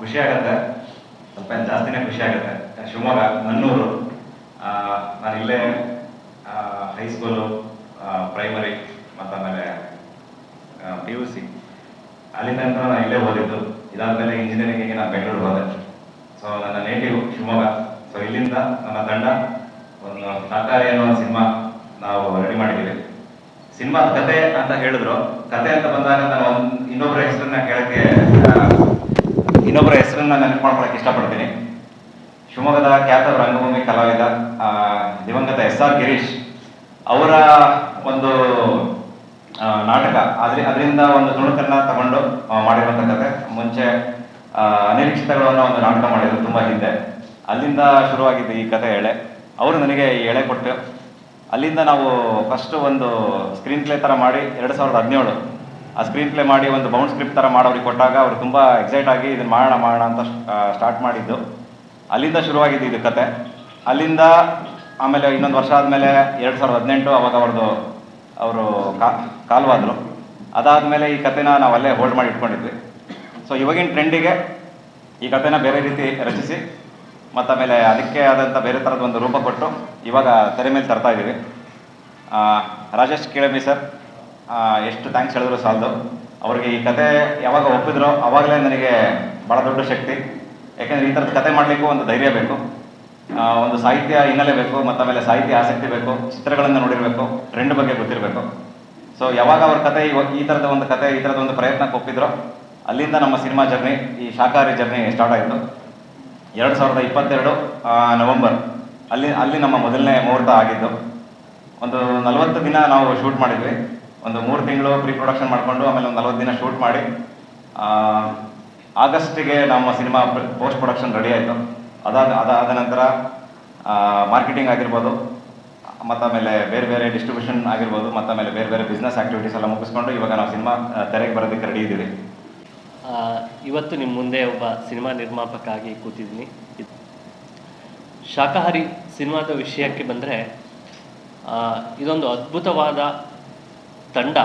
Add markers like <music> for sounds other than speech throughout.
ಖುಷಿ ಆಗುತ್ತೆ ಸ್ವಲ್ಪ ಜಾಸ್ತಿನೇ ಖುಷಿ ಆಗುತ್ತೆ ಶಿವಮೊಗ್ಗ, ನನ್ನೂರು ನಾನು ಇಲ್ಲೇ ಹೈಸ್ಕೂಲು ಪ್ರೈಮರಿ ಮತ್ತು ಆಮೇಲೆ ಪಿ ಯು ಸಿ ಅಲ್ಲಿ ತನಕ ನಾನು ಇಲ್ಲೇ ಓದಿದ್ದು. ಇದಾದಮೇಲೆ ಇಂಜಿನಿಯರಿಂಗಿಗೆ ನಾನು ಬೆಂಗಳೂರು ಹೋದೆ ಸೊ ನನ್ನ ನೇಟಿವ್ ಶಿವಮೊಗ್ಗ. ಸೊ ಇಲ್ಲಿಂದ ನನ್ನ ತಂಡ ಒಂದು ಸರ್ಕಾರಿ ಅನ್ನೋ ಸಿನಿಮಾ ನಾವು ರೆಡಿ ಮಾಡಿದ್ದೀವಿ. ಸಿನಿಮಾ ಕತೆ ಅಂತ ಹೇಳಿದ್ರು. ಕತೆ ಅಂತ ಬಂದಾಗ ನಾನು ಒಂದು ಇನ್ನೊಬ್ಬರ ಹೆಸರನ್ನ ಕೇಳಕ್ಕೆ ಇನ್ನೊಬ್ಬರ ಹೆಸರನ್ನ ನೆನಪು ಮಾಡ್ಕೊಳಕ್ಕೆ ಇಷ್ಟಪಡ್ತೀನಿ. ಶಿವಮೊಗ್ಗದ ಖ್ಯಾತ ರಂಗಭೂಮಿ ಕಲಾವಿದ ದಿವಂಗತ ಎಸ್ ಆರ್ ಗಿರೀಶ್ ಅವರ ಒಂದು ನಾಟಕ. ಅದ್ರ ಅದರಿಂದ ಒಂದು ತುಣುಕನ್ನ ತಗೊಂಡು ಮಾಡಿರುವಂಥ ಕತೆ. ಮುಂಚೆ ಅನಿರೀಕ್ಷಿತಗಳನ್ನು ಅನಿರೀಕ್ಷಿತಗಳು ಒಂದು ನಾಟಕ ಮಾಡಿದ್ರು ತುಂಬಾ ಹಿಂದೆ. ಅಲ್ಲಿಂದ ಶುರುವಾಗಿದ್ದು ಈ ಕತೆ ಎಳೆ. ಅವರು ನನಗೆ ಈ ಎಳೆ ಕೊಟ್ಟು, ಅಲ್ಲಿಂದ ನಾವು ಫಸ್ಟ್ ಒಂದು ಸ್ಕ್ರೀನ್ ಪ್ಲೇ ಥರ ಮಾಡಿ ಎರಡು ಸಾವಿರದ ಹದಿನೇಳು ಆ ಸ್ಕ್ರೀನ್ ಪ್ಲೇ ಮಾಡಿ ಒಂದು ಬೌಂಡ್ ಸ್ಕ್ರಿಪ್ಟ್ ಥರ ಮಾಡೋರಿಗೆ ಕೊಟ್ಟಾಗ ಅವರು ತುಂಬ ಎಕ್ಸೈಟ್ ಆಗಿ ಇದನ್ನು ಮಾಡೋಣ ಮಾಡೋಣ ಅಂತ ಸ್ಟಾರ್ಟ್ ಮಾಡಿದ್ದು. ಅಲ್ಲಿಂದ ಶುರುವಾಗಿದ್ದು ಇದು ಕತೆ. ಅಲ್ಲಿಂದ ಆಮೇಲೆ ಇನ್ನೊಂದು ವರ್ಷ ಆದಮೇಲೆ ಎರಡು ಸಾವಿರದ ಹದಿನೆಂಟು ಅವಾಗ ಅವ್ರದ್ದು ಅವರು ಕಾಲುವಾದ್ರು. ಅದಾದಮೇಲೆ ಈ ಕತೆನ ನಾವು ಅಲ್ಲೇ ಹೋಲ್ಡ್ ಮಾಡಿ ಇಟ್ಕೊಂಡಿದ್ವಿ. ಸೊ ಇವಾಗಿನ ಟ್ರೆಂಡಿಗೆ ಈ ಕತೆನ ಬೇರೆ ರೀತಿ ರಚಿಸಿ ಮತ್ತು ಆಮೇಲೆ ಅದಕ್ಕೆ ಆದಂಥ ಬೇರೆ ಥರದ ಒಂದು ರೂಪ ಕೊಟ್ಟು ಇವಾಗ ತೆರೆ ಮೇಲೆ ತರ್ತಾ ಇದ್ದೀವಿ ರಾಜೇಶ್ ಕೇಳಬಿ ಸರ್ ಎಷ್ಟು ಥ್ಯಾಂಕ್ಸ್ ಹೇಳಿದ್ರು ಸಾಲದು. ಅವ್ರಿಗೆ ಈ ಕತೆ ಯಾವಾಗ ಒಪ್ಪಿದ್ರು ಅವಾಗಲೇ ನನಗೆ ಭಾಳ ದೊಡ್ಡ ಶಕ್ತಿ. ಯಾಕೆಂದರೆ ಈ ಥರದ ಕತೆ ಮಾಡಲಿಕ್ಕೂ ಒಂದು ಧೈರ್ಯ ಬೇಕು. ಒಂದು ಸಾಹಿತ್ಯ ಹಿನ್ನೆಲೆ ಬೇಕು ಮತ್ತು ಆಮೇಲೆ ಸಾಹಿತ್ಯ ಆಸಕ್ತಿ ಬೇಕು, ಚಿತ್ರಗಳನ್ನು ನೋಡಿರಬೇಕು ಟ್ರೆಂಡ್ ಬಗ್ಗೆ ಗೊತ್ತಿರಬೇಕು. ಸೊ ಯಾವಾಗ ಅವ್ರ ಕತೆ ಇವಾಗ ಈ ಥರದ ಒಂದು ಕತೆ, ಈ ಥರದ ಒಂದು ಪ್ರಯತ್ನಕ್ಕೆ ಒಪ್ಪಿದ್ರು ಅಲ್ಲಿಂದ ನಮ್ಮ ಸಿನಿಮಾ ಜರ್ನಿ, ಈ ಶಾಖಾಹಾರಿ ಜರ್ನಿ ಸ್ಟಾರ್ಟ್ ಆಯಿತು. ಎರಡು ಸಾವಿರದ ಇಪ್ಪತ್ತೆರಡು ನವಂಬರ್ ನವೆಂಬರ್, ಅಲ್ಲಿ ಅಲ್ಲಿ ನಮ್ಮ ಮೊದಲನೇ ಮುಹೂರ್ತ ಆಗಿದ್ದು. ಒಂದು ನಲವತ್ತು ದಿನ ನಾವು ಶೂಟ್ ಮಾಡಿದ್ವಿ. ಒಂದು ಮೂರು ತಿಂಗಳು ಪ್ರೀ ಪ್ರೊಡಕ್ಷನ್ ಮಾಡಿಕೊಂಡು ಆಮೇಲೆ ಒಂದು ನಲವತ್ತು ದಿನ ಶೂಟ್ ಮಾಡಿ ಆಗಸ್ಟಿಗೆ ನಮ್ಮ ಸಿನಿಮಾ ಪೋಸ್ಟ್ ಪ್ರೊಡಕ್ಷನ್ ರೆಡಿ ಆಯಿತು. ಅದಾದ ಅದಾದ ನಂತರ ಮಾರ್ಕೆಟಿಂಗ್ ಆಗಿರ್ಬೋದು, ಮತ್ತು ಆಮೇಲೆ ಬೇರೆ ಬೇರೆ ಡಿಸ್ಟ್ರಿಬ್ಯೂಷನ್ ಆಗಿರ್ಬೋದು, ಮತ್ತು ಆಮೇಲೆ ಬೇರೆ ಬೇರೆ ಬಿಸ್ನೆಸ್ ಆಕ್ಟಿವಿಟೀಸ್ ಎಲ್ಲ ಮುಗಿಸ್ಕೊಂಡು ಇವಾಗ ನಾವು ಸಿನಿಮಾ ತೆರೆಗೆ ಬರೋದಕ್ಕೆ ರೆಡಿ ಇದ್ದೀವಿ. ಇವತ್ತು ನಿಮ್ಮ ಮುಂದೆ ಒಬ್ಬ ಸಿನಿಮಾ ನಿರ್ಮಾಪಕಾಗಿ ಕೂತಿದ್ದೀನಿ. ಶಾಕಾಹಾರಿ ಸಿನಿಮಾದ ವಿಷಯಕ್ಕೆ ಬಂದರೆ ಇದೊಂದು ಅದ್ಭುತವಾದ ತಂಡ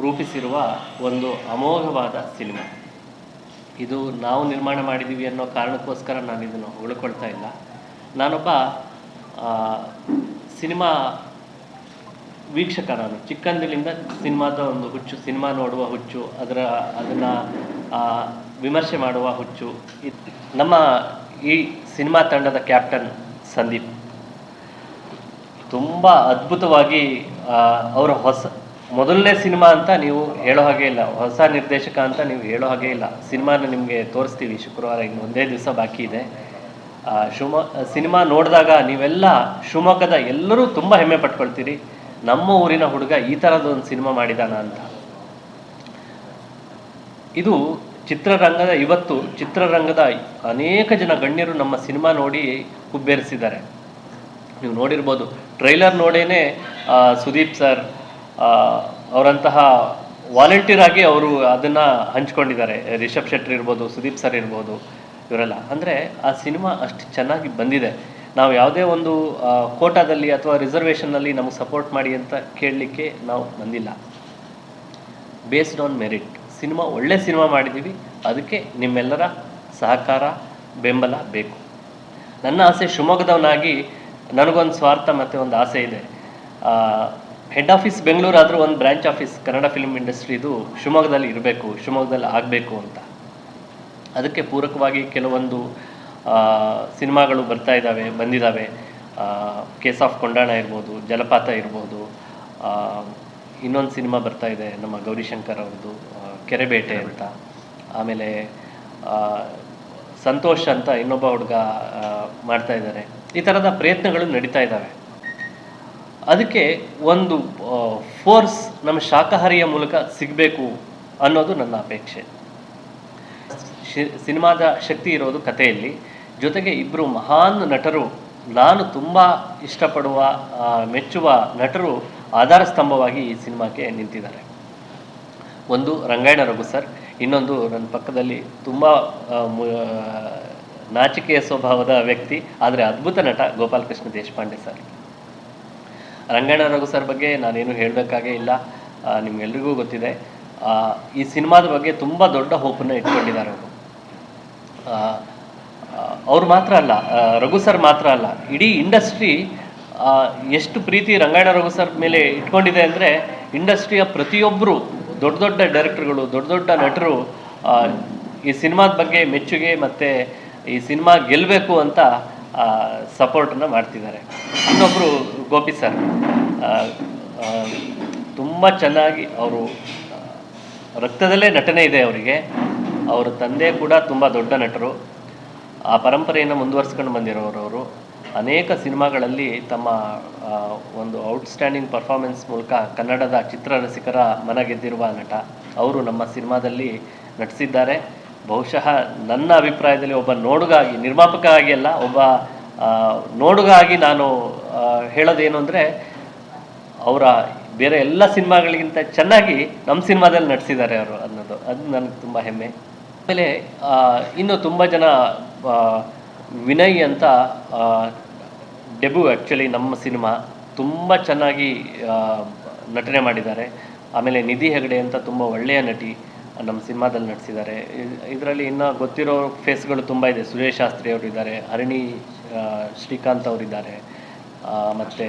ರೂಪಿಸಿರುವ ಒಂದು ಅಮೋಘವಾದ ಸಿನಿಮಾ. ಇದು ನಾವು ನಿರ್ಮಾಣ ಮಾಡಿದ್ದೀವಿ ಅನ್ನೋ ಕಾರಣಕ್ಕೋಸ್ಕರ ನಾನು ಇದನ್ನು ಉಳ್ಕೊಳ್ತಾ ಇಲ್ಲ. ನಾನೊಬ್ಬ ಸಿನಿಮಾ ವೀಕ್ಷಕ ನಾನು. ಚಿಕ್ಕಂದಿನಿಂದ ಸಿನಿಮಾದ ಒಂದು ಹುಚ್ಚು, ಸಿನಿಮಾ ನೋಡುವ ಹುಚ್ಚು, ಅದರ, ಅದನ್ನು ವಿಮರ್ಶೆ ಮಾಡುವ ಹುಚ್ಚು. ನಮ್ಮ ಈ ಸಿನಿಮಾ ತಂಡದ ಕ್ಯಾಪ್ಟನ್ ಸಂದೀಪ್. ತುಂಬ ಅದ್ಭುತವಾಗಿ ಅವರ ಹೊಸ ಮೊದಲನೇ ಸಿನಿಮಾ ಅಂತ ನೀವು ಹೇಳೋ ಹಾಗೆ ಇಲ್ಲ. ಹೊಸ ನಿರ್ದೇಶಕ ಅಂತ ನೀವು ಹೇಳೋ ಹಾಗೆ ಇಲ್ಲ. ಸಿನಿಮಾನ ನಿಮಗೆ ತೋರಿಸ್ತೀವಿ ಶುಕ್ರವಾರ, ಇನ್ನು ಒಂದೇ ದಿವಸ ಬಾಕಿ ಇದೆ. ಶಿವಮೊ ಸಿನಿಮಾ ನೋಡಿದಾಗ ನೀವೆಲ್ಲ ಶಿವಮೊಗ್ಗದ ಎಲ್ಲರೂ ತುಂಬ ಹೆಮ್ಮೆ ಪಟ್ಕೊಳ್ತೀರಿ. ನಮ್ಮ ಊರಿನ ಹುಡುಗ ಈ ಥರದ ಒಂದು ಸಿನಿಮಾ ಮಾಡಿದಾನ ಅಂತ. ಇದು ಚಿತ್ರರಂಗದ, ಇವತ್ತು ಚಿತ್ರರಂಗದ ಅನೇಕ ಜನ ಗಣ್ಯರು ನಮ್ಮ ಸಿನಿಮಾ ನೋಡಿ ಹುಬ್ಬೇರಿಸಿದ್ದಾರೆ ನೀವು ನೋಡಿರ್ಬೋದು. ಟ್ರೈಲರ್ ನೋಡೇನೆ ಸುದೀಪ್ ಸರ್ ಅವರಂತಹ ವಾಲಂಟಿಯರ್ ಆಗಿ ಅವರು ಅದನ್ನು ಹಂಚ್ಕೊಂಡಿದ್ದಾರೆ. ರಿಷಬ್ ಶೆಟ್ಟಿ ಇರ್ಬೋದು, ಸುದೀಪ್ ಸರ್ ಇರ್ಬೋದು, ಇವರೆಲ್ಲ. ಅಂದರೆ ಆ ಸಿನಿಮಾ ಅಷ್ಟು ಚೆನ್ನಾಗಿ ಬಂದಿದೆ. ನಾವು ಯಾವುದೇ ಒಂದು ಕೋಟಾದಲ್ಲಿ ಅಥವಾ ರಿಸರ್ವೇಷನ್ನಲ್ಲಿ ನಮಗೆ ಸಪೋರ್ಟ್ ಮಾಡಿ ಅಂತ ಕೇಳಲಿಕ್ಕೆ ನಾವು ಬಂದಿಲ್ಲ. ಬೇಸ್ಡ್ ಆನ್ ಮೆರಿಟ್ ಸಿನಿಮಾ, ಒಳ್ಳೆ ಸಿನಿಮಾ ಮಾಡಿದ್ದೀವಿ. ಅದಕ್ಕೆ ನಿಮ್ಮೆಲ್ಲರ ಸಹಕಾರ, ಬೆಂಬಲ ಬೇಕು. ನನ್ನ ಆಸೆ ಶಿವಮೊಗ್ಗದವನಾಗಿ, ನನಗೊಂದು ಸ್ವಾರ್ಥ ಮತ್ತು ಒಂದು ಆಸೆ ಇದೆ. ಹೆಡ್ ಆಫೀಸ್ ಬೆಂಗಳೂರು ಆದರೂ ಒಂದು ಬ್ರಾಂಚ್ ಆಫೀಸ್ ಕನ್ನಡ ಫಿಲ್ಮ್ ಇಂಡಸ್ಟ್ರಿದು ಶಿವಮೊಗ್ಗದಲ್ಲಿ ಇರಬೇಕು, ಶಿವಮೊಗ್ಗದಲ್ಲಿ ಆಗಬೇಕು ಅಂತ. ಅದಕ್ಕೆ ಪೂರಕವಾಗಿ ಕೆಲವೊಂದು ಸಿನಿಮಾಗಳು ಬರ್ತಾ ಇದ್ದಾವೆ ಬಂದಿದ್ದಾವೆ ಕೇಸ್ ಆಫ್ ಕೊಂಡಾಣ ಇರ್ಬೋದು, ಜಲಪಾತ ಇರ್ಬೋದು ಇನ್ನೊಂದು ಸಿನಿಮಾ ಬರ್ತಾ ಇದೆ ನಮ್ಮ ಗೌರಿಶಂಕರ್ ಅವ್ರದ್ದು ಕೆರೆಬೇಟೆ ಅಂತ. ಆಮೇಲೆ ಸಂತೋಷ್ ಅಂತ ಇನ್ನೊಬ್ಬ ಹುಡುಗ ಮಾಡ್ತಾ ಇದ್ದಾರೆ ಈ ಥರದ ಪ್ರಯತ್ನಗಳು ನಡೀತಾ ಇದ್ದಾವೆ ಅದಕ್ಕೆ ಒಂದು ಫೋರ್ಸ್ ನಮ್ಮ ಶಾಖಾಹಾರಿಯ ಮೂಲಕ ಸಿಗಬೇಕು ಅನ್ನೋದು ನನ್ನ ಅಪೇಕ್ಷೆ. ಸಿನಿಮಾದ ಶಕ್ತಿ ಇರೋದು ಕಥೆಯಲ್ಲಿ. ಜೊತೆಗೆ ಇಬ್ಬರು ಮಹಾನ್ ನಟರು, ನಾನು ತುಂಬ ಇಷ್ಟಪಡುವ ಮೆಚ್ಚುವ ನಟರು ಆಧಾರ ಸ್ತಂಭವಾಗಿ ಈ ಸಿನಿಮಾಕ್ಕೆ ನಿಂತಿದ್ದಾರೆ. ಒಂದು ರಂಗಾಯಣ ರಘು ಸರ್, ಇನ್ನೊಂದು ನನ್ನ ಪಕ್ಕದಲ್ಲಿ ತುಂಬ ನಾಚಿಕೆಯ ಸ್ವಭಾವದ ವ್ಯಕ್ತಿ, ಆದರೆ ಅದ್ಭುತ ನಟ ಗೋಪಾಲಕೃಷ್ಣ ದೇಶಪಾಂಡೆ ಸರ್. ರಂಗಾಯಣ ರಘು ಸರ್ ಬಗ್ಗೆ ನಾನೇನು ಹೇಳಬೇಕಾಗೇ ಇಲ್ಲ. ನಿಮ್ಗೆಲ್ರಿಗೂ ಗೊತ್ತಿದೆ. ಈ ಸಿನಿಮಾದ ಬಗ್ಗೆ ತುಂಬ ದೊಡ್ಡ ಹೋಪನ್ನು ಇಟ್ಕೊಂಡಿದ್ದಾರೆ ಅವರು. ಅವ್ರು ಮಾತ್ರ ಅಲ್ಲ ರಘು ಸರ್ ಮಾತ್ರ ಅಲ್ಲ. ಇಡೀ ಇಂಡಸ್ಟ್ರಿ ಎಷ್ಟು ಪ್ರೀತಿ ರಂಗಾಯಣ ರಘು ಸರ್ ಮೇಲೆ ಇಟ್ಕೊಂಡಿದೆ ಅಂದರೆ ಇಂಡಸ್ಟ್ರಿಯ ಪ್ರತಿಯೊಬ್ಬರು ದೊಡ್ಡ ದೊಡ್ಡ ಡೈರೆಕ್ಟರ್ಗಳು ದೊಡ್ಡ ದೊಡ್ಡ ನಟರು ಈ ಸಿನಿಮಾದ ಬಗ್ಗೆ ಮೆಚ್ಚುಗೆ ಮತ್ತು ಈ ಸಿನಿಮಾ ಗೆಲ್ಲಬೇಕು ಅಂತ ಸಪೋರ್ಟನ್ನು ಮಾಡ್ತಿದ್ದಾರೆ. ಇನ್ನೊಬ್ಬರು ಗೋಪಿ ಸರ್ ತುಂಬ ಚೆನ್ನಾಗಿ ಅವರು ರಕ್ತದಲ್ಲೇ ನಟನೆ ಇದೆ ಅವರಿಗೆ. ಅವರ ತಂದೆ ಕೂಡ ತುಂಬ ದೊಡ್ಡ ನಟರು. ಆ ಪರಂಪರೆಯನ್ನು ಮುಂದುವರಿಸ್ಕೊಂಡು ಬಂದಿರೋರು ಅವರು. ಅನೇಕ ಸಿನಿಮಾಗಳಲ್ಲಿ ತಮ್ಮ ಒಂದು ಔಟ್ಸ್ಟ್ಯಾಂಡಿಂಗ್ ಪರ್ಫಾರ್ಮೆನ್ಸ್ ಮೂಲಕ ಕನ್ನಡದ ಚಿತ್ರರಸಿಕರ ಮನ ಗೆದ್ದಿರುವ ನಟ ಅವರು ನಮ್ಮ ಸಿನಿಮಾದಲ್ಲಿ ನಟಿಸಿದ್ದಾರೆ. ಬಹುಶಃ ನನ್ನ ಅಭಿಪ್ರಾಯದಲ್ಲಿ ಒಬ್ಬ ನೋಡುಗಾಗಿ ನಿರ್ಮಾಪಕ ಆಗಿ ಅಲ್ಲ, ಒಬ್ಬ ಆ, ನೋಡುಗ ನಾನು ಹೇಳೋದೇನು ಅಂದರೆ ಅವರ ಬೇರೆ ಎಲ್ಲ ಸಿನಿಮಾಗಳಿಗಿಂತ ಚೆನ್ನಾಗಿ ನಮ್ಮ ಸಿನಿಮಾದಲ್ಲಿ ನಟಿಸಿದ್ದಾರೆ ಅವರು ಅನ್ನೋದು. ಅದು ನನಗೆ ತುಂಬ ಹೆಮ್ಮೆ. ಆಮೇಲೆ ಇನ್ನು ತುಂಬ ಜನ ವಿನಯ್ ಅಂತ ಡೆಬ್ಯೂ ಆ್ಯಕ್ಚುಲಿ ನಮ್ಮ ಸಿನಿಮಾ ತುಂಬ ಚೆನ್ನಾಗಿ ನಟನೆ ಮಾಡಿದ್ದಾರೆ. ಆಮೇಲೆ ನಿಧಿ ಹೆಗಡೆ ಅಂತ ತುಂಬ ಒಳ್ಳೆಯ ನಟಿ. ನಮ್ಮ ಸಿನಿಮಾದಲ್ಲಿ ನಟಿಸಿದ್ದಾರೆ. ಇದರಲ್ಲಿ ಇನ್ನು ಗೊತ್ತಿರೋ ಫೇಸ್ಗಳು ತುಂಬ ಇದೆ. ಸುರೇಶ್ ಶಾಸ್ತ್ರಿ ಅವರು ಇದ್ದಾರೆ ಹರಿಣಿ ಶ್ರೀಕಾಂತ್ ಅವರಿದ್ದಾರೆ. ಮತ್ತು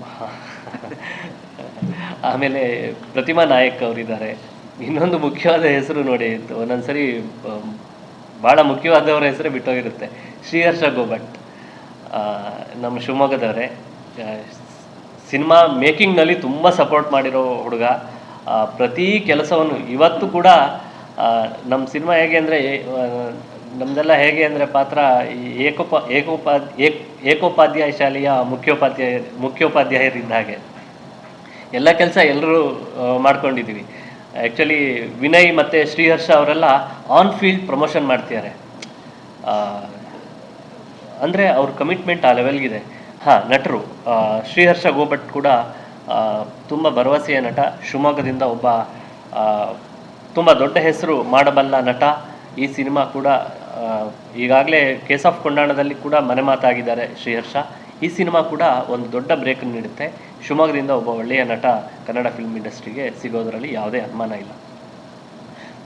<laughs> ಆಮೇಲೆ ಪ್ರತಿಮಾ ನಾಯಕ್ ಅವರಿದ್ದಾರೆ. ಇನ್ನೊಂದು ಮುಖ್ಯವಾದ ಹೆಸರು ನೋಡಿ, ಒಂದೊಂದ್ಸರಿ ಭಾಳ ಮುಖ್ಯವಾದವರ ಹೆಸರೇ ಬಿಟ್ಟೋಗಿರುತ್ತೆ. ಶ್ರೀಹರ್ಷ ಗೋಭಟ್ ನಮ್ಮ ಶಿವಮೊಗ್ಗದವರೇ. ಸಿನಿಮಾ ಮೇಕಿಂಗ್ನಲ್ಲಿ ತುಂಬ ಸಪೋರ್ಟ್ ಮಾಡಿರೋ ಹುಡುಗ. ಪ್ರತಿ ಕೆಲಸವನ್ನು ಇವತ್ತು ಕೂಡ ನಮ್ಮ ಸಿನಿಮಾ ಹೇಗೆ ಅಂದರೆ ನಮ್ಮದೆಲ್ಲ ಹೇಗೆ ಅಂದರೆ ಪಾತ್ರ ಏಕೋಪ, ಏಕೋಪಾ, ಏಕ್ ಏಕೋಪಾಧ್ಯಾಯ ಶಾಲೆಯ ಮುಖ್ಯೋಪಾಧ್ಯಾಯ ಮುಖ್ಯೋಪಾಧ್ಯಾಯರಿದ್ದ ಹಾಗೆ. ಎಲ್ಲ ಕೆಲಸ ಎಲ್ಲರೂ ಮಾಡ್ಕೊಂಡಿದ್ದೀವಿ. ಆ್ಯಕ್ಚುಲಿ ವಿನಯ್ ಮತ್ತು ಶ್ರೀಹರ್ಷ ಅವರೆಲ್ಲ ಆನ್ ಫೀಲ್ಡ್ ಪ್ರಮೋಷನ್ ಮಾಡ್ತಿದ್ದಾರೆ. ಅಂದರೆ ಅವ್ರ ಕಮಿಟ್ಮೆಂಟ್ ಆ ಲೆವೆಲ್ಗಿದೆ ಹಾಂ, ನಟರು. ಶ್ರೀಹರ್ಷ ಗೋಭಟ್ ಕೂಡ ತುಂಬ ಭರವಸೆಯ ನಟ, ಶಿವಮೊಗ್ಗದಿಂದ ಒಬ್ಬ ತುಂಬ ದೊಡ್ಡ ಹೆಸರು ಮಾಡಬಲ್ಲ ನಟ. ಈ ಸಿನಿಮಾ ಕೂಡ ಈಗಾಗಲೇ ಕೇಸ್ ಆಫ್ ಕೊಂಡಾಣದಲ್ಲಿ ಕೂಡ ಮನೆ ಮಾತಾಗಿದ್ದಾರೆ ಶ್ರೀಹರ್ಷ. ಈ ಸಿನಿಮಾ ಕೂಡ ಒಂದು ದೊಡ್ಡ ಬ್ರೇಕ್ ನೀಡುತ್ತೆ. ಶಿವಮೊಗ್ಗದಿಂದ ಒಬ್ಬ ಒಳ್ಳೆಯ ನಟ ಕನ್ನಡ ಫಿಲ್ಮ್ ಇಂಡಸ್ಟ್ರಿಗೆ ಸಿಗೋದರಲ್ಲಿ ಯಾವುದೇ ಅನುಮಾನ ಇಲ್ಲ.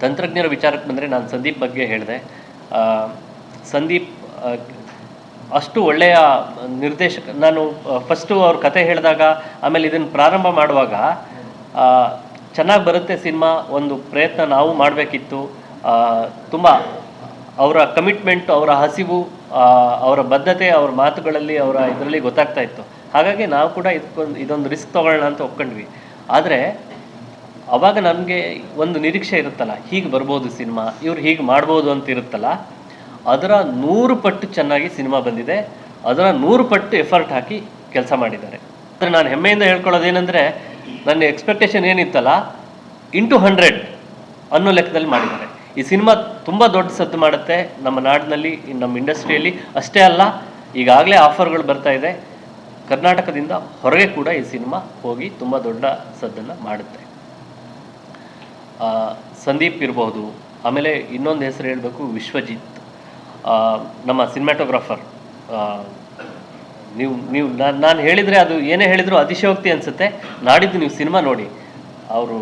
ತಂತ್ರಜ್ಞರ ವಿಚಾರಕ್ಕೆ ಬಂದರೆ ನಾನು ಸಂದೀಪ್ ಬಗ್ಗೆ ಹೇಳಿದೆ. ಸಂದೀಪ್ ಅಷ್ಟು ಒಳ್ಳೆಯ ನಿರ್ದೇಶಕ, ನಾನು ಫಸ್ಟು ಅವ್ರ ಕತೆ ಹೇಳಿದಾಗ, ಆಮೇಲೆ ಇದನ್ನು ಪ್ರಾರಂಭ ಮಾಡುವಾಗ ಚೆನ್ನಾಗಿ ಬರುತ್ತೆ ಸಿನಿಮಾ, ಒಂದು ಪ್ರಯತ್ನ ನಾವು ಮಾಡಬೇಕಿತ್ತು. ತುಂಬ ಅವರ ಕಮಿಟ್ಮೆಂಟ್ ಅವರ ಹಸಿವು ಅವರ ಬದ್ಧತೆ, ಅವರ ಮಾತುಗಳಲ್ಲಿ, ಅವರ ಇದರಲ್ಲಿ ಗೊತ್ತಾಗ್ತಾ ಇತ್ತು. ಹಾಗಾಗಿ ನಾವು ಕೂಡ ಇದಕ್ಕೊಂದು, ಇದೊಂದು ರಿಸ್ಕ್ ತೊಗೊಳ್ಳೋಣ ಅಂತ ಒಪ್ಕೊಂಡ್ವಿ. ಆದರೆ, ಅವಾಗ ನಮಗೆ ಒಂದು ನಿರೀಕ್ಷೆ ಇರುತ್ತಲ್ಲ, ಹೀಗೆ ಬರ್ಬೋದು ಸಿನಿಮಾ, ಇವ್ರು ಹೀಗೆ ಮಾಡ್ಬೋದು ಅಂತ ಇರುತ್ತಲ್ಲ ಅದರ ನೂರು ಪಟ್ಟು ಚೆನ್ನಾಗಿ ಸಿನಿಮಾ ಬಂದಿದೆ. ಅದರ ನೂರು ಪಟ್ಟು ಎಫರ್ಟ್ ಹಾಕಿ ಕೆಲಸ ಮಾಡಿದ್ದಾರೆ. ಅಂದರೆ ನಾನು ಹೆಮ್ಮೆಯಿಂದ ಹೇಳ್ಕೊಳ್ಳೋದೇನೆಂದರೆ, ನನ್ನ ಎಕ್ಸ್ಪೆಕ್ಟೇಷನ್ ಏನಿತ್ತಲ್ಲ ಇಂಟು ಹಂಡ್ರೆಡ್ ಅನ್ನೋ ಲೆಕ್ಕದಲ್ಲಿ ಮಾಡಿದ್ದಾರೆ. ಈ ಸಿನಿಮಾ ತುಂಬ ದೊಡ್ಡ ಸದ್ದು ಮಾಡುತ್ತೆ. ನಮ್ಮ ನಾಡಿನಲ್ಲಿ, ನಮ್ಮ ಇಂಡಸ್ಟ್ರಿಯಲ್ಲಿ ಅಷ್ಟೇ ಅಲ್ಲ, ಈಗಾಗಲೇ ಆಫರ್ಗಳು ಬರ್ತಾ ಇದೆ. ಕರ್ನಾಟಕದಿಂದ ಹೊರಗೆ ಕೂಡ ಈ ಸಿನಿಮಾ ಹೋಗಿ ತುಂಬ ದೊಡ್ಡ ಸದ್ದನ್ನು ಮಾಡುತ್ತೆ. ಸಂದೀಪ್ ಇರ್ಬೋದು, ಆಮೇಲೆ ಇನ್ನೊಂದು ಹೆಸರು ಹೇಳಬೇಕು, ವಿಶ್ವಜಿತ್. ನಮ್ಮ ಸಿನಿಮಾಟೋಗ್ರಾಫರ್ ನೀವು ನೀವು ನಾನು ನಾನು ಹೇಳಿದರೆ ಅದು ಏನೇ ಹೇಳಿದರೂ ಅತಿಶಯೋಕ್ತಿ ಅನಿಸುತ್ತೆ. ನಾಡಿದ್ದು ನೀವು ಸಿನಿಮಾ ನೋಡಿ. ಅವರು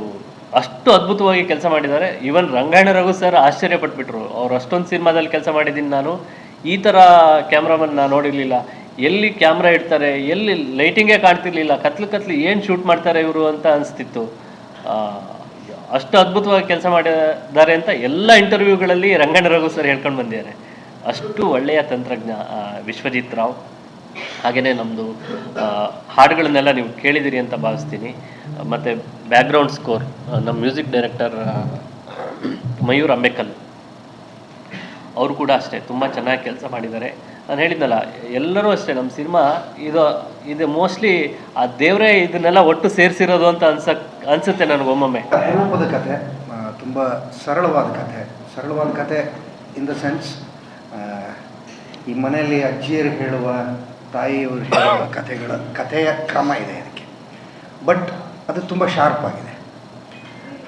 ಅಷ್ಟು ಅದ್ಭುತವಾಗಿ ಕೆಲಸ ಮಾಡಿದ್ದಾರೆ. ಈವನ್ ರಂಗಾಯಣ ರಘು ಸರ್ ಆಶ್ಚರ್ಯಪಟ್ಬಿಟ್ರು. ಅವ್ರು ಅಷ್ಟೊಂದು ಸಿನಿಮಾದಲ್ಲಿ ಕೆಲಸ ಮಾಡಿದ್ದೀನಿ ನಾನು. ಈ ಥರ ಕ್ಯಾಮ್ರಾಮನ್ ನಾನು ನೋಡಿರಲಿಲ್ಲ. ಎಲ್ಲಿ ಕ್ಯಾಮ್ರಾ ಇಡ್ತಾರೆ? ಎಲ್ಲಿ ಲೈಟಿಂಗೇ ಕಾಣ್ತಿರ್ಲಿಲ್ಲ? ಕತ್ಲು ಕತ್ಲು ಏನು ಶೂಟ್ ಮಾಡ್ತಾರೆ ಇವರು ಅಂತ ಅನಿಸ್ತಿತ್ತು. ಅಷ್ಟು ಅದ್ಭುತವಾಗಿ ಕೆಲಸ ಮಾಡಿದ್ದಾರೆ ಅಂತ ಎಲ್ಲ ಇಂಟರ್ವ್ಯೂಗಳಲ್ಲಿ ರಂಗಣ್ಣ ರಘು ಸರ್ ಹೇಳ್ಕೊಂಡು ಬಂದಿದ್ದಾರೆ. ಅಷ್ಟು ಒಳ್ಳೆಯ ತಂತ್ರಜ್ಞ ವಿಶ್ವಜಿತ್ ರಾವ್. ಹಾಗೆಯೇ ನಮ್ಮದು ಹಾಡುಗಳನ್ನೆಲ್ಲ ನೀವು ಕೇಳಿದಿರಿ ಅಂತ ಭಾವಿಸ್ತೀನಿ. ಮತ್ತು ಬ್ಯಾಕ್ಗ್ರೌಂಡ್ ಸ್ಕೋರ್ ನಮ್ಮ ಮ್ಯೂಸಿಕ್ ಡೈರೆಕ್ಟರ್ ಮಯೂರ್ ಅಂಬೇಕಲ್. ಅವರು ಕೂಡ ಅಷ್ಟೇ, ತುಂಬ ಚೆನ್ನಾಗಿ ಕೆಲಸ ಮಾಡಿದ್ದಾರೆ. ನಾನು ಹೇಳಿದ್ನಲ್ಲ, ಎಲ್ಲರೂ ಅಷ್ಟೇ ನಮ್ಮ ಸಿನಿಮಾ ಇದು ಇದು ಮೋಸ್ಟ್ಲಿ ಆ ದೇವರೇ ಇದನ್ನೆಲ್ಲ ಒಟ್ಟು ಸೇರಿಸಿರೋದು ಅಂತ ಅನ್ಸಕ್, ಅನ್ಸುತ್ತೆ ನನಗೆ ಒಮ್ಮೊಮ್ಮೆ. ಕಥೆ ತುಂಬ ಸರಳವಾದ ಕಥೆ. ಸರಳವಾದ ಕಥೆ ಇನ್ ದ ಸೆನ್ಸ್ ಈ ಮನೆಯಲ್ಲಿ ಅಜ್ಜಿಯರು ಹೇಳುವ, ತಾಯಿಯವರು ಹೇಳುವ ಕಥೆಗಳ, ಕಥೆಯ ಕ್ರಮ ಇದೆ ಇದಕ್ಕೆ. ಬಟ್ ಅದು ತುಂಬ ಶಾರ್ಪ್ ಆಗಿದೆ.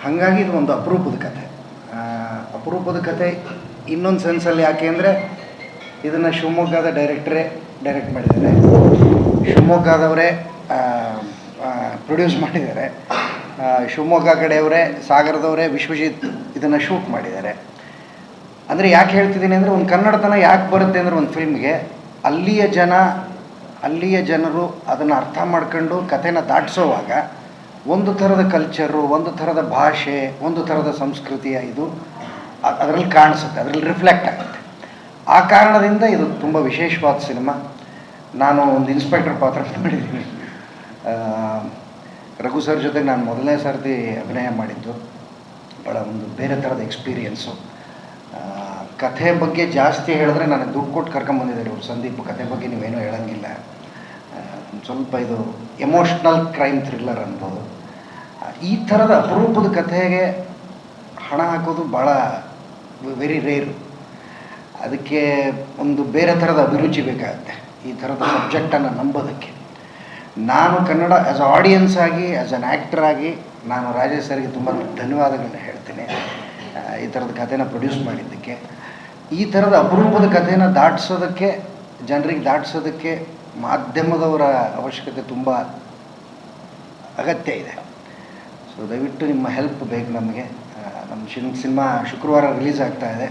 ಹಾಗಾಗಿ ಇದು ಒಂದು ಅಪರೂಪದ ಕಥೆ. ಅಪರೂಪದ ಕಥೆ ಇನ್ನೊಂದು ಸೆನ್ಸಲ್ಲಿ ಯಾಕೆ ಅಂದರೆ, ಇದನ್ನು ಶಿವಮೊಗ್ಗದ ಡೈರೆಕ್ಟ್ರೇ ಡೈರೆಕ್ಟ್ ಮಾಡಿದ್ದಾರೆ. ಶಿವಮೊಗ್ಗದವರೇ ಪ್ರೊಡ್ಯೂಸ್ ಮಾಡಿದ್ದಾರೆ. ಶಿವಮೊಗ್ಗ ಕಡೆಯವರೇ, ಸಾಗರದವರೇ ವಿಶ್ವಜಿತ್ ಇದನ್ನು ಶೂಟ್ ಮಾಡಿದ್ದಾರೆ. ಅಂದರೆ ಯಾಕೆ ಹೇಳ್ತಿದ್ದೀನಿ ಅಂದರೆ ಒಂದು ಕನ್ನಡತನ ಯಾಕೆ ಬರುತ್ತೆ ಅಂದರೆ ಒಂದು ಫಿಲ್ಮ್ಗೆ ಅಲ್ಲಿಯ ಜನ, ಅಲ್ಲಿಯ ಜನರು ಅದನ್ನು ಅರ್ಥ ಮಾಡ್ಕೊಂಡು ಕಥೆನ ದಾಟಿಸೋವಾಗ ಒಂದು ಥರದ ಕಲ್ಚರು ಒಂದು ಥರದ ಭಾಷೆ, ಒಂದು ಥರದ ಸಂಸ್ಕೃತಿಯ ಇದು ಅದರಲ್ಲಿ ಕಾಣಿಸುತ್ತೆ, ಅದರಲ್ಲಿ ರಿಫ್ಲೆಕ್ಟ್ ಆಗುತ್ತೆ. ಆ ಕಾರಣದಿಂದ ಇದು ತುಂಬ ವಿಶೇಷವಾದ ಸಿನಿಮಾ ನಾನು ಒಂದು ಇನ್ಸ್ಪೆಕ್ಟರ್ ಪಾತ್ರ ಮಾಡಿದ್ದೀನಿ. ರಘು ಸರ್ ಜೊತೆಗೆ ನಾನು ಮೊದಲನೇ ಸರ್ತಿ ಅಭಿನಯ ಮಾಡಿದ್ದು. ಭಾಳ ಒಂದು ಬೇರೆ ಥರದ ಎಕ್ಸ್ಪೀರಿಯೆನ್ಸು ಕಥೆ ಬಗ್ಗೆ ಜಾಸ್ತಿ ಹೇಳಿದ್ರೆ ನನಗೆ ದುಡ್ಡು ಕೊಟ್ಟು ಕರ್ಕೊಂಬಂದಿದ್ದಾರೆ ಇವರು ಸಂದೀಪ್. ಕಥೆ ಬಗ್ಗೆ ನೀವೇನೂ ಹೇಳೋಂಗಿಲ್ಲ. ಸ್ವಲ್ಪ ಇದು ಎಮೋಷ್ನಲ್ ಕ್ರೈಮ್ ಥ್ರಿಲ್ಲರ್ ಅನ್ಬೋದು. ಈ ಥರದ ಅಪರೂಪದ ಕಥೆಗೆ ಹಣ ಹಾಕೋದು ಭಾಳ ವೆರಿ ರೇರು ಅದಕ್ಕೆ ಒಂದು ಬೇರೆ ಥರದ ಅಭಿರುಚಿ ಬೇಕಾಗುತ್ತೆ ಈ ಥರದ ಸಬ್ಜೆಕ್ಟನ್ನು ನಂಬೋದಕ್ಕೆ. ನಾನು ಕನ್ನಡ ಆ್ಯಸ್ ಆಡಿಯನ್ಸ್ ಆಗಿ ಆ್ಯಸ್ ಅನ್ ಆ್ಯಕ್ಟರ್ ಆಗಿ ನಾನು ರಾಜೇಶ್ ಸರ್ಗೆ ತುಂಬ ಧನ್ಯವಾದಗಳನ್ನ ಹೇಳ್ತೀನಿ. ಈ ಥರದ ಕಥೆನ ಪ್ರೊಡ್ಯೂಸ್ ಮಾಡಿದ್ದಕ್ಕೆ, ಈ ಥರದ ಅಪರೂಪದ ಕಥೆನ ದಾಟಿಸೋದಕ್ಕೆ, ಜನರಿಗೆ ದಾಟಿಸೋದಕ್ಕೆ ಮಾಧ್ಯಮದವರ ಅವಶ್ಯಕತೆ ತುಂಬ ಅಗತ್ಯ ಇದೆ. ಸೊ ದಯವಿಟ್ಟು ನಿಮ್ಮ ಹೆಲ್ಪ್ ಬೇಕು ನಮಗೆ. ನಮ್ಮ ಶಿನ್, ಸಿನಿಮಾ ಶುಕ್ರವಾರ ರಿಲೀಸ್ ಆಗ್ತಾ ಇದೆ.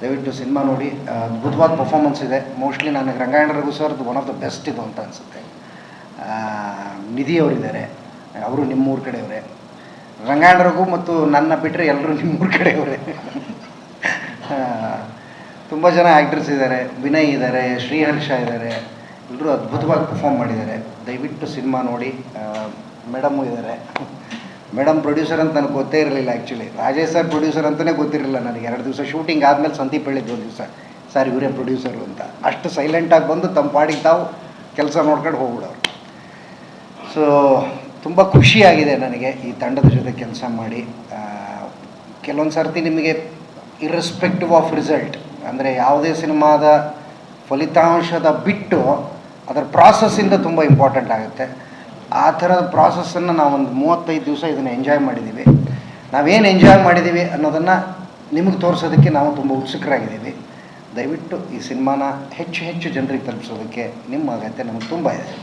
ದಯವಿಟ್ಟು ಸಿನಿಮಾ ನೋಡಿ. ಅದ್ಭುತವಾದ ಪರ್ಫಾರ್ಮೆನ್ಸ್ ಇದೆ. ಮೋಸ್ಟ್ಲಿ ನನಗೆ Rangayana Raghu sir one of the best ಇದು ಅಂತ ಅನಿಸುತ್ತೆ. ನಿಧಿಯವರಿದ್ದಾರೆ. ಅವರು ನಿಮ್ಮೂರ ಕಡೆಯವರೇ. ರಂಗಾಯಣ ರಘು ಮತ್ತು ನನ್ನ ಬಿಟ್ಟರೆ ಎಲ್ಲರೂ ನಿಮ್ಮ ನಿಮ್ಮೂರ ಕಡೆಯವರೇ. ತುಂಬ ಜನ ಆ್ಯಕ್ಟರ್ಸ್ ಇದ್ದಾರೆ ವಿನಯ್ ಇದ್ದಾರೆ ಶ್ರೀಹರ್ಷ ಇದ್ದಾರೆ ಎಲ್ಲರೂ ಅದ್ಭುತವಾಗಿ ಪರ್ಫಾರ್ಮ್ ಮಾಡಿದ್ದಾರೆ. ದಯವಿಟ್ಟು ಸಿನಿಮಾ ನೋಡಿ ಮೇಡಮ್ಮು ಇದ್ದಾರೆ ಮೇಡಮ್ ಪ್ರೊಡ್ಯೂಸರ್ ಅಂತ ನನಗೆ ಗೊತ್ತೇ ಇರಲಿಲ್ಲ ಆ್ಯಕ್ಚುಲಿ ರಾಜೇಶ್ ಸರ್ ಪ್ರೊಡ್ಯೂಸರ್ ಅಂತಲೇ ಗೊತ್ತಿರಲಿಲ್ಲ ನನಗೆ. ಎರಡು ದಿವಸ ಶೂಟಿಂಗ್ ಆದಮೇಲೆ ಸಂದೀಪ್ ಹೇಳಿದ್ದು ಒಂದು ದಿವಸ. ಸರ್, ಇವರೇ ಪ್ರೊಡ್ಯೂಸರು ಅಂತ. ಅಷ್ಟು ಸೈಲೆಂಟಾಗಿ ಬಂದು ತಮ್ಮ ಪಾಡಿಗೆ ತಾವು ಕೆಲಸ ನೋಡ್ಕೊಂಡು ಹೋಗ್ಬಿಡೋರು. ಸೊ ತುಂಬ ಖುಷಿಯಾಗಿದೆ ನನಗೆ ಈ ತಂಡದ ಜೊತೆ ಕೆಲಸ ಮಾಡಿ. ಕೆಲವೊಂದು ಸರ್ತಿ ನಿಮಗೆ ಇರ್ರೆಸ್ಪೆಕ್ಟಿವ್ ಆಫ್ ರಿಸಲ್ಟ್ ಅಂದರೆ ಯಾವುದೇ ಸಿನಿಮಾದ ಫಲಿತಾಂಶದ ಬಿಟ್ಟು ಅದರ ಪ್ರಾಸೆಸ್ಸಿಂದ ತುಂಬ ಇಂಪಾರ್ಟೆಂಟ್ ಆಗುತ್ತೆ. ಆ ಥರದ ಪ್ರಾಸೆಸ್ಸನ್ನು ನಾವೊಂದು ಮೂವತ್ತೈದು ದಿವಸ ಇದನ್ನು ಎಂಜಾಯ್ ಮಾಡಿದ್ದೀವಿ ನಾವೇನು ಎಂಜಾಯ್ ಮಾಡಿದ್ದೀವಿ ಅನ್ನೋದನ್ನು ನಿಮಗೆ ತೋರಿಸೋದಕ್ಕೆ ನಾವು ತುಂಬ ಉತ್ಸುಕರಾಗಿದ್ದೀವಿ. ದಯವಿಟ್ಟು ಈ ಸಿನಿಮಾನ ಹೆಚ್ಚು ಹೆಚ್ಚು ಜನರಿಗೆ ತಲುಪಿಸೋದಕ್ಕೆ ನಿಮ್ಮ ಅಗತ್ಯ ನಮಗೆ ತುಂಬ ಇದೆ.